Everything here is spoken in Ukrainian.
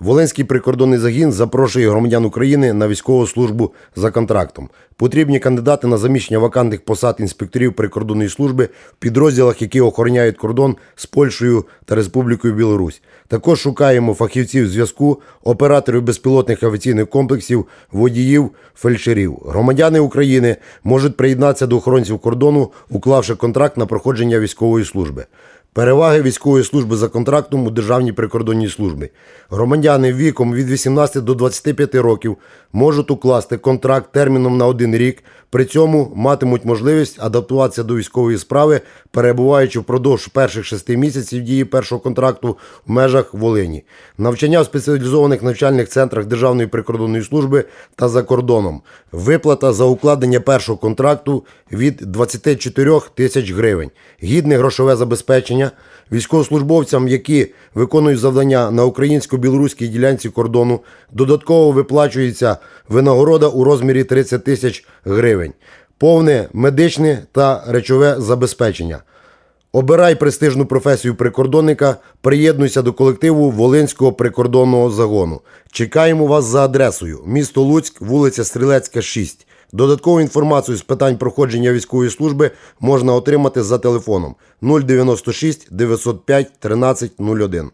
Волинський прикордонний загін запрошує громадян України на військову службу за контрактом. Потрібні кандидати на заміщення вакантних посад інспекторів прикордонної служби в підрозділах, які охороняють кордон з Польщею та Республікою Білорусь. Також шукаємо фахівців зв'язку, операторів безпілотних авіаційних комплексів, водіїв, фельдшерів. Громадяни України можуть приєднатися до охоронців кордону, уклавши контракт на проходження військової служби. Переваги військової служби за контрактом у Державній прикордонній службі. Громадяни віком від 18 до 25 років можуть укласти контракт терміном на один рік. При цьому матимуть можливість адаптуватися до військової справи, перебуваючи впродовж перших шести місяців дії першого контракту в межах Волині. Навчання в спеціалізованих навчальних центрах Державної прикордонної служби та за кордоном. Виплата за укладення першого контракту від 24 тисяч гривень. Гідне грошове забезпечення військовослужбовцям, які виконують завдання на українсько-білоруській ділянці кордону, додатково виплачується винагорода у розмірі 30 тисяч гривень. Повне медичне та речове забезпечення. Обирай престижну професію прикордонника, приєднуйся до колективу Волинського прикордонного загону. Чекаємо вас за адресою: місто Луцьк, вулиця Стрілецька, 6. Додаткову інформацію з питань проходження військової служби можна отримати за телефоном 096 905 1301.